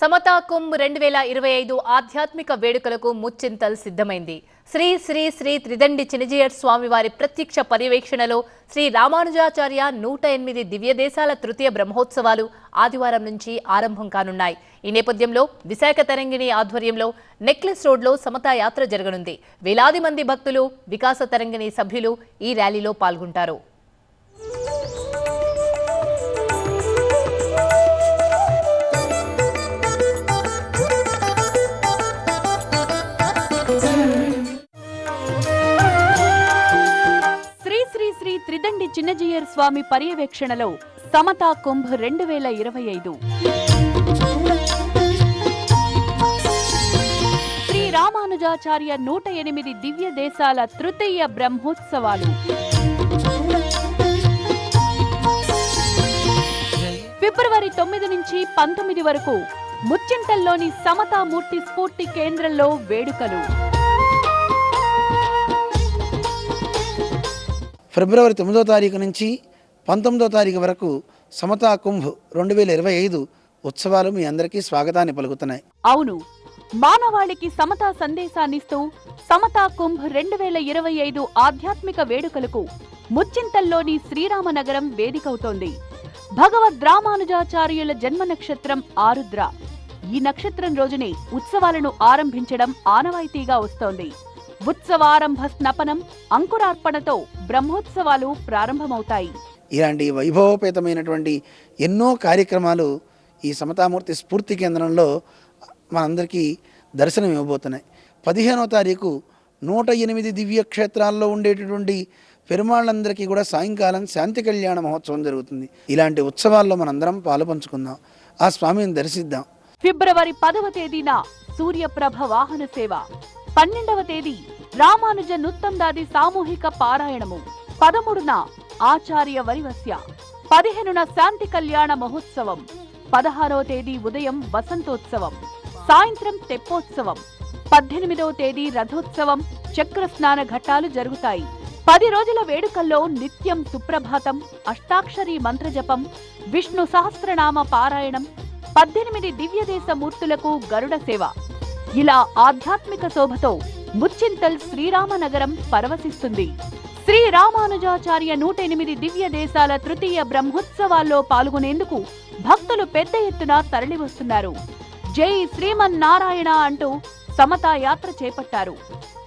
సమతా కుంభ్ రెండు వేల ఇరవై ఐదు ఆధ్యాత్మిక వేడుకలకు ముచ్చింతల్ సిద్ధమైంది. శ్రీ శ్రీ శ్రీ త్రిదండి చినజీయర్ స్వామివారి ప్రత్యక్ష పర్యవేక్షణలో శ్రీ రామానుజాచార్య నూట ఎనిమిది దివ్య దేశాల తృతీయ బ్రహ్మోత్సవాలు ఆదివారం నుంచి ఆరంభం కానున్నాయి. ఈ నేపథ్యంలో విశాఖ తరంగిణి ఆధ్వర్యంలో నెక్లెస్ రోడ్లో సమతా యాత్ర జరగనుంది. వేలాది మంది భక్తులు వికాస తరంగిణి సభ్యులు ఈ ర్యాలీలో పాల్గొంటారు. చిన్నజీయర్ స్వామి పర్యవేక్షణలో సమతా కుంభ్ రెండు వేల ఇరవై ఐదు. శ్రీ రామానుజాచార్య నూట ఎనిమిది దివ్య దేశాల తృతీయ బ్రహ్మోత్సవాలు. ఫిబ్రవరి తొమ్మిది నుంచి పంతొమ్మిది వరకు ముచ్చింతల్లోని సమతామూర్తి స్ఫూర్తి కేంద్రంలో వేడుకలు. ఫిబ్రవరి తొమ్మిదో తారీఖు నుంచి పంతొమ్మిదో తారీఖు వరకు సమతా కుంభ్ రెండు వేల ఇరవై ఐదు ఉత్సవాలు మీ అందరికీ స్వాగతాన్ని పలుకుతున్నాయి. అవును మానవాళికి సమతా సందేశాన్నిస్తూ సమతా కుంభ్ రెండు వేల ఇరవై ఐదు ఆధ్యాత్మిక వేడుకలకు ముచ్చింతల్లోని శ్రీరామనగరం వేదికవుతోంది. భగవద్ రామానుజాచార్యుల జన్మ నక్షత్రం ఆరుద్ర. ఈ నక్షత్రం రోజునే ఉత్సవాలను ఆరంభించడం ఆనవాయితీగా వస్తోంది. ఉత్సవారంభ స్నపనం అంకురార్పణతో బ్రహ్మోత్సవాలు ప్రారంభమవుతాయి. ఇలాంటి వైభవోపేతమైనటువంటి ఎన్నో కార్యక్రమాలు ఈ సమతామూర్తి స్ఫూర్తి కేంద్రంలో మనందరికీ దర్శనం ఇవ్వబోతున్నాయి. పదిహేనో తారీఖు నూట ఎనిమిది దివ్య క్షేత్రాల్లో ఉండేటటువంటి పెరుమాళ్ళందరికీ కూడా సాయంకాలం శాంతి కళ్యాణ మహోత్సవం జరుగుతుంది. ఇలాంటి ఉత్సవాల్లో మనందరం పాలు పంచుకుందాం. ఆ స్వామిని దర్శిద్దాం. ఫిబ్రవరి పదవ తేదీన సూర్యప్రభ వాహన సేవ. పన్నెండవ తేదీ రామానుజ నుత్తందాది సామూహిక పారాయణము. పదమూడున ఆచార్య వరివస్య పదిహేనున శాంతి కళ్యాణ మహోత్సవం పదహారవ తేదీ ఉదయం వసంతోత్సవం సాయంత్రం తెప్పోత్సవం పద్దెనిమిదవ తేదీ రథోత్సవం చక్ర స్నాన ఘట్టాలు జరుగుతాయి. పది రోజుల వేడుకల్లో నిత్యం సుప్రభాతం అష్టాక్షరి మంత్రజపం విష్ణు సహస్రనామ పారాయణం పద్దెనిమిది దివ్యదేశ మూర్తులకు గరుడ సేవ. ఇలా ఆధ్యాత్మిక శోభతో ముచ్చింతల్ శ్రీరామనగరం పరవశిస్తుంది. శ్రీ రామానుజాచార్య నూట ఎనిమిది దివ్య దేశాల తృతీయ బ్రహ్మోత్సవాల్లో పాల్గొనేందుకు భక్తులు పెద్ద ఎత్తున తరలివస్తున్నారు. జై శ్రీమన్నారాయణ అంటూ సమతా యాత్ర చేపట్టారు.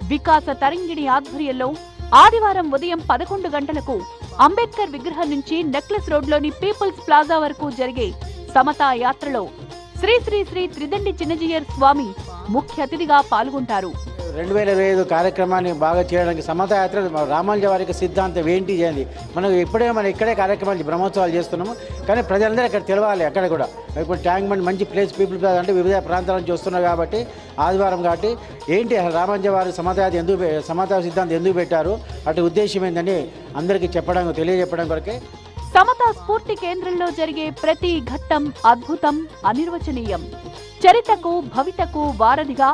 వికాస తరంగిణి ఆధ్వర్యంలో ఆదివారం ఉదయం పదకొండు గంటలకు అంబేద్కర్ విగ్రహం నుంచి నెక్లెస్ రోడ్లోని పీపుల్స్ ప్లాజా వరకు జరిగే సమతా యాత్రలో శ్రీ శ్రీ శ్రీ త్రిదండి చిన్నజీయర్ స్వామి ముఖ్య అతిథిగా పాల్గొంటారు. రెండు వేల ఇరవై ఐదు కార్యక్రమాన్ని బాగా చేయడానికి సమతాయాత్ర రామానుజ వారికి సిద్ధాంతం ఏంటి చేయాలి మనం ఎప్పుడే మనం ఇక్కడే కార్యక్రమాలు బ్రహ్మోత్సవాలు చేస్తున్నాము. కానీ ప్రజలందరూ ఇక్కడ తెలవాలి అక్కడ కూడా. ఇప్పుడు ట్యాంక్ బండ్ మంచి ప్లేస్ పీపుల్ ప్లేస్ అంటే వివిధ ప్రాంతాల నుంచి వస్తున్నారు కాబట్టి ఆదివారం కాబట్టి ఏంటి రామానుజ వారి సమతయాత్ర ఎందుకు పె- సమతా సిద్ధాంతం ఎందుకు పెట్టారు? అటు ఉద్దేశం ఏందని అందరికీ చెప్పడం తెలియజెప్పడం కొరకే సమతా స్ఫూర్తి కేంద్రంలో జరిగే ప్రతి ఘట్టం అద్భుతం అనిర్వచనీయం. చరితకు భవితకు వారధిగా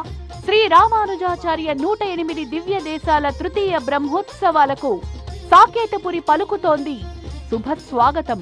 శ్రీ రామానుజాచార్య నూట ఎనిమిది దివ్య దేశాల తృతీయ బ్రహ్మోత్సవాలకు సాకేతపురి పలుకుతోంది. శుభ స్వాగతం